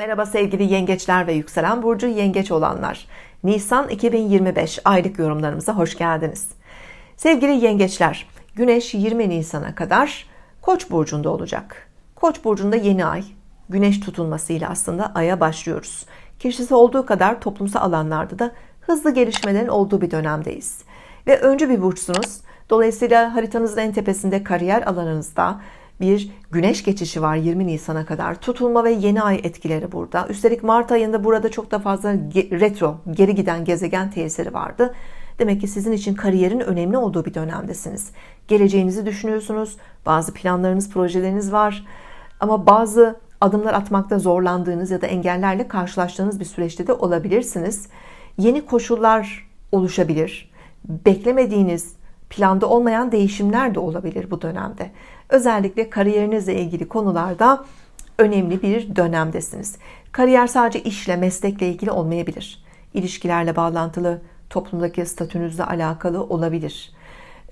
Merhaba sevgili yengeçler ve yükselen burcu yengeç olanlar. Nisan 2025 aylık yorumlarımıza hoş geldiniz. Sevgili yengeçler, Güneş 20 Nisan'a kadar Koç burcunda olacak. Koç burcunda yeni ay, Güneş tutulmasıyla aslında aya başlıyoruz. Kişisi olduğu kadar toplumsal alanlarda da hızlı gelişmelerin olduğu bir dönemdeyiz. Ve öncü bir burçsunuz. Dolayısıyla haritanızın en tepesinde kariyer alanınızda bir güneş geçişi var 20 Nisan'a kadar. Tutulma ve yeni ay etkileri burada. Üstelik Mart ayında burada çok da fazla retro, geri giden gezegen tesiri vardı. Demek ki sizin için kariyerin önemli olduğu bir dönemdesiniz. Geleceğinizi düşünüyorsunuz. Bazı planlarınız, projeleriniz var. Ama bazı adımlar atmakta zorlandığınız ya da engellerle karşılaştığınız bir süreçte de olabilirsiniz. Yeni koşullar oluşabilir. Beklemediğiniz, planda olmayan değişimler de olabilir bu dönemde. Özellikle kariyerinizle ilgili konularda önemli bir dönemdesiniz. Kariyer sadece işle, meslekle ilgili olmayabilir. İlişkilerle bağlantılı, toplumdaki statünüzle alakalı olabilir.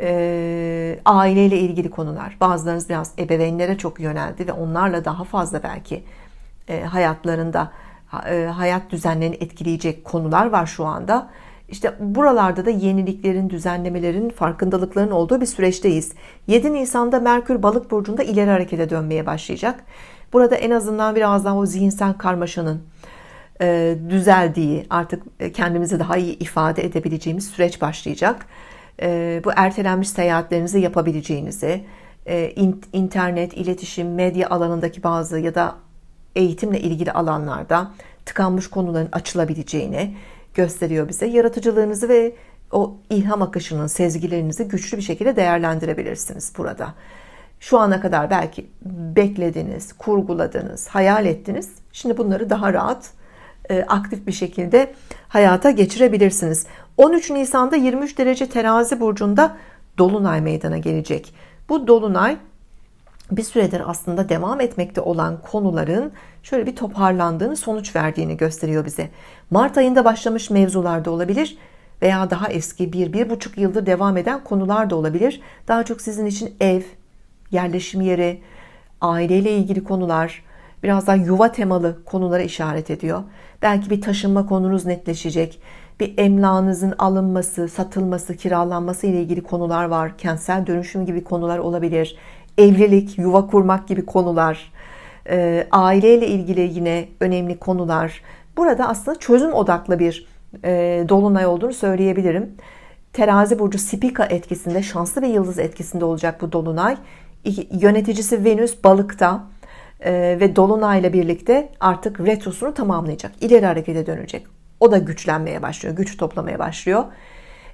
E, aileyle ilgili konular. Bazılarınız biraz ebeveynlere çok yöneldi ve onlarla daha fazla belki e, hayatlarında e, hayat düzenlerini etkileyecek konular var şu anda. İşte buralarda da yeniliklerin, düzenlemelerin, farkındalıkların olduğu bir süreçteyiz. 7 Nisan'da Merkür Balık burcunda ileri harekete dönmeye başlayacak. Burada en azından biraz daha o zihinsel karmaşanın e, düzeldiği, artık e, kendimizi daha iyi ifade edebileceğimiz süreç başlayacak. E, bu ertelenmiş seyahatlerinizi yapabileceğinizi, internet, iletişim, medya alanındaki bazı ya da eğitimle ilgili alanlarda tıkanmış konuların açılabileceğini, gösteriyor bize. Yaratıcılığınızı ve o ilham akışının sezgilerinizi güçlü bir şekilde değerlendirebilirsiniz burada. Şu ana kadar belki beklediniz, kurguladınız, hayal ettiniz. Şimdi bunları daha rahat, e, aktif bir şekilde hayata geçirebilirsiniz. 13 Nisan'da 23 derece terazi burcunda Dolunay meydana gelecek. Bu Dolunay bir süredir aslında devam etmekte olan konuların şöyle bir toparlandığını, sonuç verdiğini gösteriyor bize. Mart ayında başlamış mevzular da olabilir veya daha eski bir, bir buçuk yıldır devam eden konular da olabilir. Daha çok sizin için ev, yerleşim yeri, aileyle ilgili konular, biraz daha yuva temalı konulara işaret ediyor. Belki bir taşınma konunuz netleşecek. Bir emlakınızın alınması, satılması, kiralanması ile ilgili konular var. Kentsel dönüşüm gibi konular olabilir evlilik, yuva kurmak gibi konular, e, aileyle ilgili yine önemli konular. Burada aslında çözüm odaklı bir e, dolunay olduğunu söyleyebilirim. Terazi burcu Spika etkisinde, şanslı bir yıldız etkisinde olacak bu dolunay. Yöneticisi Venüs balıkta e, ve dolunayla birlikte artık retrosunu tamamlayacak. İleri harekete dönecek. O da güçlenmeye başlıyor, güç toplamaya başlıyor.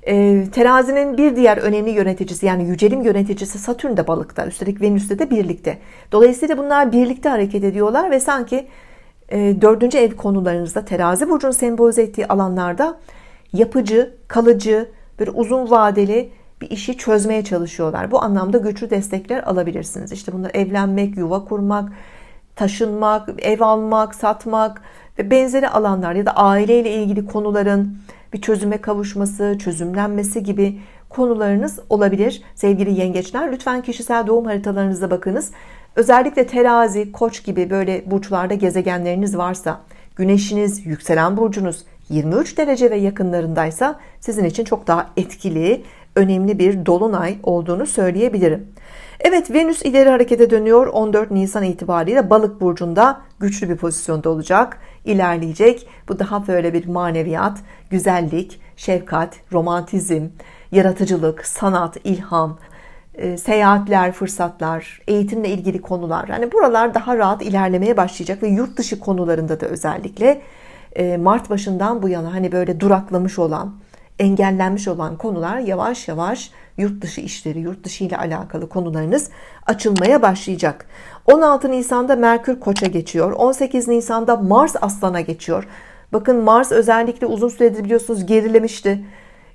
E, terazinin bir diğer önemli yöneticisi yani yücelim yöneticisi Satürn de balıkta. Üstelik Venüs'te de birlikte. Dolayısıyla bunlar birlikte hareket ediyorlar ve sanki e, dördüncü ev konularınızda terazi burcunun sembolize ettiği alanlarda yapıcı, kalıcı, bir uzun vadeli bir işi çözmeye çalışıyorlar. Bu anlamda güçlü destekler alabilirsiniz. İşte bunlar evlenmek, yuva kurmak, taşınmak, ev almak, satmak ve benzeri alanlar ya da aileyle ilgili konuların bir çözüme kavuşması, çözümlenmesi gibi konularınız olabilir. Sevgili yengeçler lütfen kişisel doğum haritalarınıza bakınız. Özellikle terazi, koç gibi böyle burçlarda gezegenleriniz varsa, güneşiniz, yükselen burcunuz 23 derece ve yakınlarındaysa sizin için çok daha etkili, önemli bir dolunay olduğunu söyleyebilirim. Evet Venüs ileri harekete dönüyor 14 Nisan itibariyle balık burcunda güçlü bir pozisyonda olacak ilerleyecek. Bu daha böyle bir maneviyat güzellik şefkat romantizm yaratıcılık sanat ilham e, seyahatler fırsatlar eğitimle ilgili konular. Yani buralar daha rahat ilerlemeye başlayacak ve yurt dışı konularında da özellikle e, Mart başından bu yana hani böyle duraklamış olan engellenmiş olan konular yavaş yavaş yurt dışı işleri, yurt dışı ile alakalı konularınız açılmaya başlayacak. 16 Nisan'da Merkür Koç'a geçiyor. 18 Nisan'da Mars Aslan'a geçiyor. Bakın Mars özellikle uzun süredir biliyorsunuz gerilemişti.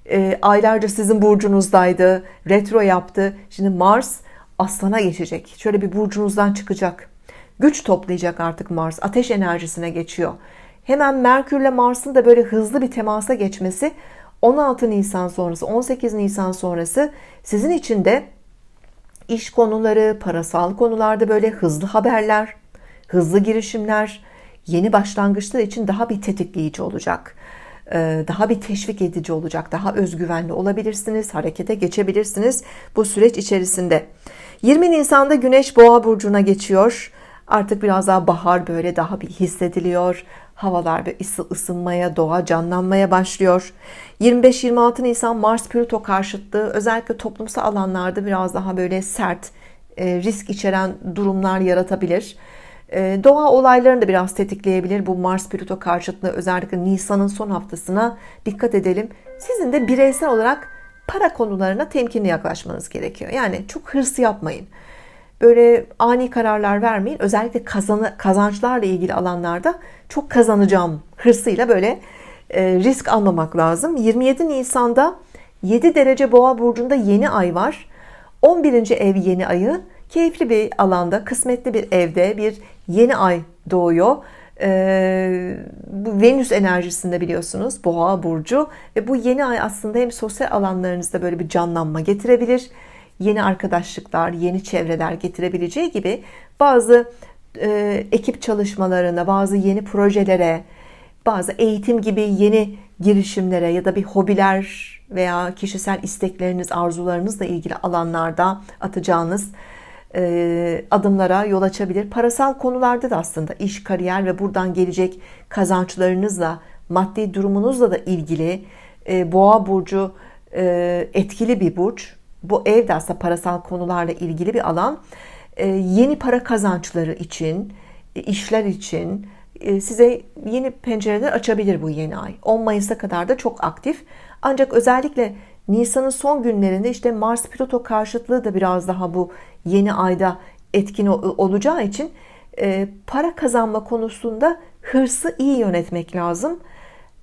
E, aylarca sizin burcunuzdaydı. Retro yaptı. Şimdi Mars Aslan'a geçecek. Şöyle bir burcunuzdan çıkacak. Güç toplayacak artık Mars. Ateş enerjisine geçiyor. Hemen Merkürle Mars'ın da böyle hızlı bir temasa geçmesi 16 Nisan sonrası 18 Nisan sonrası sizin için de iş konuları, parasal konularda böyle hızlı haberler, hızlı girişimler, Yeni başlangıçlar için daha bir tetikleyici olacak. Ee, daha bir teşvik edici olacak. Daha özgüvenli olabilirsiniz. Harekete geçebilirsiniz bu süreç içerisinde. 20 Nisan'da Güneş Boğa burcuna geçiyor. Artık biraz daha bahar böyle daha bir hissediliyor. Havalar bir ısınmaya, doğa canlanmaya başlıyor. 25-26 Nisan Mars Plüto karşıtlığı özellikle toplumsal alanlarda biraz daha böyle sert, e, risk içeren durumlar yaratabilir. E, doğa olaylarını da biraz tetikleyebilir. Bu Mars Plüto karşıtlığı özellikle Nisan'ın son haftasına dikkat edelim. Sizin de bireysel olarak para konularına temkinli yaklaşmanız gerekiyor. Yani çok hırs yapmayın. Böyle ani kararlar vermeyin. Özellikle kazanı, kazançlarla ilgili alanlarda çok kazanacağım hırsıyla böyle e, risk almamak lazım. 27 Nisan'da 7 derece boğa burcunda yeni ay var. 11. ev yeni ayı keyifli bir alanda, kısmetli bir evde bir yeni ay doğuyor. Ee, bu Venüs enerjisinde biliyorsunuz Boğa burcu ve bu yeni ay aslında hem sosyal alanlarınızda böyle bir canlanma getirebilir. Yeni arkadaşlıklar, yeni çevreler getirebileceği gibi bazı e, ekip çalışmalarına, bazı yeni projelere, bazı eğitim gibi yeni girişimlere ya da bir hobiler veya kişisel istekleriniz, arzularınızla ilgili alanlarda atacağınız e, adımlara yol açabilir. Parasal konularda da aslında iş, kariyer ve buradan gelecek kazançlarınızla, maddi durumunuzla da ilgili e, Boğa burcu e, etkili bir burç. Bu ev de aslında parasal konularla ilgili bir alan. Yeni para kazançları için, işler için size yeni pencereler açabilir bu yeni ay. 10 Mayıs'a kadar da çok aktif. Ancak özellikle Nisan'ın son günlerinde işte Mars Plüto karşıtlığı da biraz daha bu yeni ayda etkin olacağı için e, para kazanma konusunda hırsı iyi yönetmek lazım.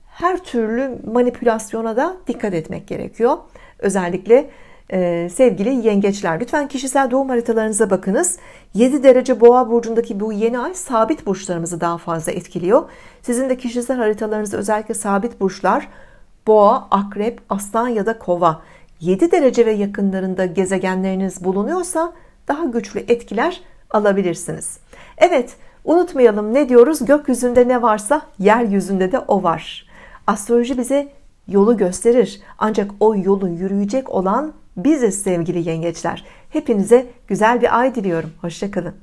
Her türlü manipülasyona da dikkat etmek gerekiyor. Özellikle e, sevgili yengeçler lütfen kişisel doğum haritalarınıza bakınız. 7 derece boğa burcundaki bu yeni ay sabit burçlarımızı daha fazla etkiliyor. Sizin de kişisel haritalarınızda özellikle sabit burçlar boğa, akrep, aslan ya da kova 7 derece ve yakınlarında gezegenleriniz bulunuyorsa daha güçlü etkiler alabilirsiniz. Evet, unutmayalım ne diyoruz? Gökyüzünde ne varsa yeryüzünde de o var. Astroloji bize yolu gösterir. Ancak o yolu yürüyecek olan biziz sevgili yengeçler. Hepinize güzel bir ay diliyorum. Hoşçakalın.